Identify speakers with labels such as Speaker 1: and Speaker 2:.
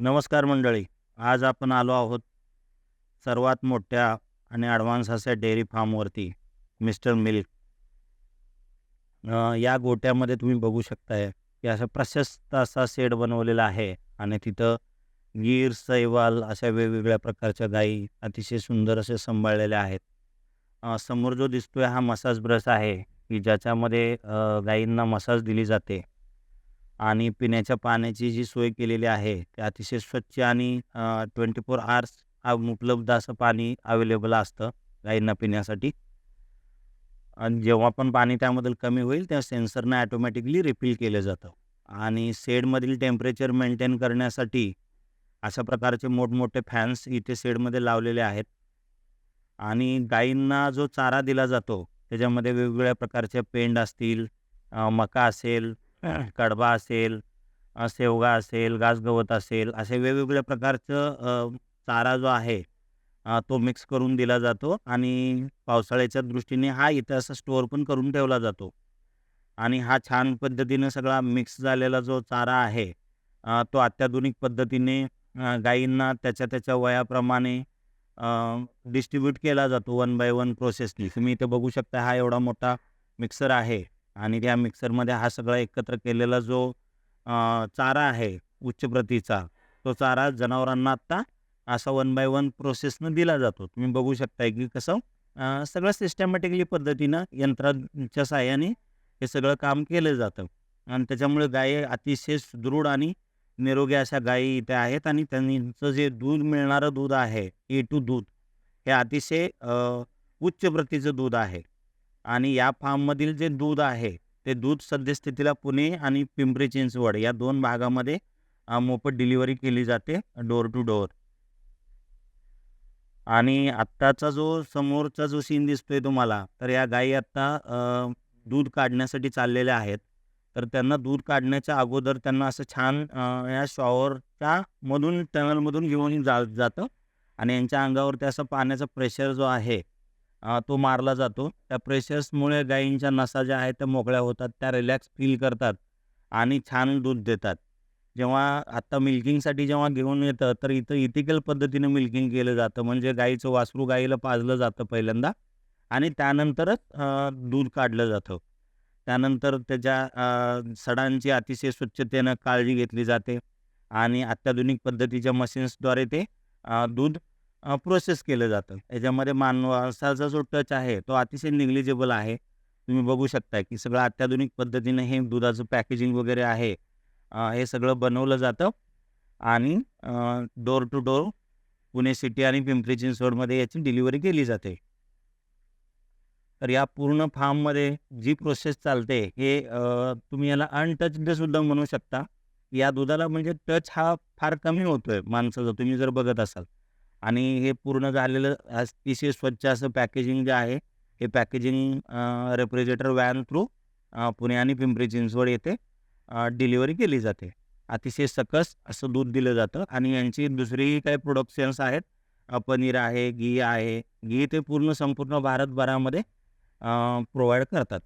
Speaker 1: नमस्कार मंडळी आज आपण आलो आहोत सर्वात मोठ्या आणि ॲडव्हान्स अशा डेअरी फार्मवरती मिस्टर मिल्क. या गोट्यामध्ये तुम्ही बघू शकताय की असा प्रशस्त असा शेड बनवलेला आहे आणि तिथं गीर सैवाल अशा वेगवेगळ्या प्रकारच्या गायी अतिशय सुंदर असे सांभाळलेल्या आहेत. समोर जो दिसतोय हा मसाज ब्रश आहे की ज्याच्यामध्ये गाईंना गायींना मसाज दिली जाते. आणि पिण्याच्या पाण्याची जी सोय केलेली आहे ते अतिशय स्वच्छ आणि ट्वेंटी फोर आवर्स उपलब्ध असं पाणी अवेलेबल असतं गाईंना पिण्यासाठी. आणि जेव्हा पण पाणी त्यामधील कमी होईल त्या सेन्सरनं ॲटोमॅटिकली रिफिल केलं जातं. आणि शेडमधील टेम्परेचर मेंटेन करण्यासाठी अशा प्रकारचे मोठमोठे फॅन्स इथे शेडमध्ये लावलेले आहेत. आणि गाईंना जो चारा दिला जातो त्याच्यामध्ये वेगवेगळ्या प्रकारचे पेंड असतील मका असेल कडबा असेल अ, शेवगा असेल गासगवत असेल असे वेगवेगळ्या प्रकारचं अ, चारा जो आहे अ, तो मिक्स करून दिला जातो आणि पावसाळ्याच्या दृष्टीने हा इथं असा स्टोअर पण करून ठेवला जातो. आणि हा छान पद्धतीनं सगळा मिक्स झालेला जो चारा आहे अ, तो अत्याधुनिक पद्धतीने अ, गायींना त्याच्या त्याच्या वयाप्रमाणे डिस्ट्रीब्यूट केला जातो वन बाय वन प्रोसेसनी तुम्ही इथे बघू शकता हा एवढा मोठा मिक्सर आहे. आणि त्या मिक्सरमध्ये हा सगळा एकत्र केलेला जो चारा आहे उच्च प्रतीचा तो चारा जनावरांना आत्ता असा वन बाय वन प्रोसेसनं दिला जातो. तुम्ही बघू शकताय की कसं सगळं सिस्टमॅटिकली पद्धतीनं यंत्रांच्या साह्याने हे सगळं काम केलं जातं. आणि त्याच्यामुळे गायी अतिशय सुदृढ आणि निरोगी अशा गायी इथे आहेत आणि त्यांचं जे दूध मिळणारं दूध आहे ए टू दूध हे अतिशय उच्च प्रतीचं दूध आहे. आणि या फार्ममधील जे दूध आहे ते दूध सद्यस्थितीला पुणे आणि पिंपरी चिंचवड या दोन भागामध्ये मोफत डिलिव्हरी केली जाते डोर टू डोअर. आणि आत्ताचा जो समोरचा जो सीन दिसतोय तुम्हाला तर या गायी आत्ता दूध काढण्यासाठी चाललेल्या आहेत. तर त्यांना दूध काढण्याच्या अगोदर त्यांना असं छान या शॉवरच्या मधून टनलमधून घेऊन जा जातं. आणि यांच्या अंगावरती असं पाण्याचा प्रेशर जो आहे तो मारला जातो. त्या प्रेशर्समुळे गायींच्या नसा ज्या आहेत त्या मोकळ्या होतात त्या रिलॅक्स फील करतात आणि छान दूध देतात. जेव्हा आत्ता मिल्किंगसाठी जेव्हा घेऊन येतं तर इथं इथिकल पद्धतीनं मिल्किंग केलं जातं. म्हणजे गाईचं वासरू गाईला पाजलं जातं पहिल्यांदा आणि त्यानंतरच दूध काढलं जातं. त्यानंतर त्याच्या सडांची अतिशय स्वच्छतेनं काळजी घेतली जाते आणि अत्याधुनिक पद्धतीच्या मशीन्सद्वारे ते दूध प्रोसेस केलं जातं. याच्यामध्ये मानवासाचा जो टच आहे तो अतिशय निग्लिजिबल आहे. तुम्ही बघू शकता की सगळं अत्याधुनिक पद्धतीनं हे दुधाचं पॅकेजिंग वगैरे आहे. हे सगळं बनवलं जातं. आणि door to door Pune city आणि पिंपरी चिंचवडमध्ये याची डिलिव्हरी केली जाते. तर या पूर्ण फार्ममध्ये जी प्रोसेस चालते हे तुम्ही याला अनटच्ड सुद्धा म्हणू शकता. या दुधाला म्हणजे टच हा फार कमी होतोय माणसाचा तुम्ही जर बघत असाल. आणि हे पूर्ण झालेलं अतिशय स्वच्छ असं पॅकेजिंग जे आहे हे packaging refrigerator van through Pune आणि पिंपरी चिंचवड येथे डिलिव्हरी केली जाते. अतिशय सकस असं दूध दिलं जातं आणि यांची दुसरीही काही प्रोडक्शन्स आहेत पनीर आहे घी आहे. घी ते पूर्ण संपूर्ण भारतभरामध्ये प्रोव्हाइड करतात.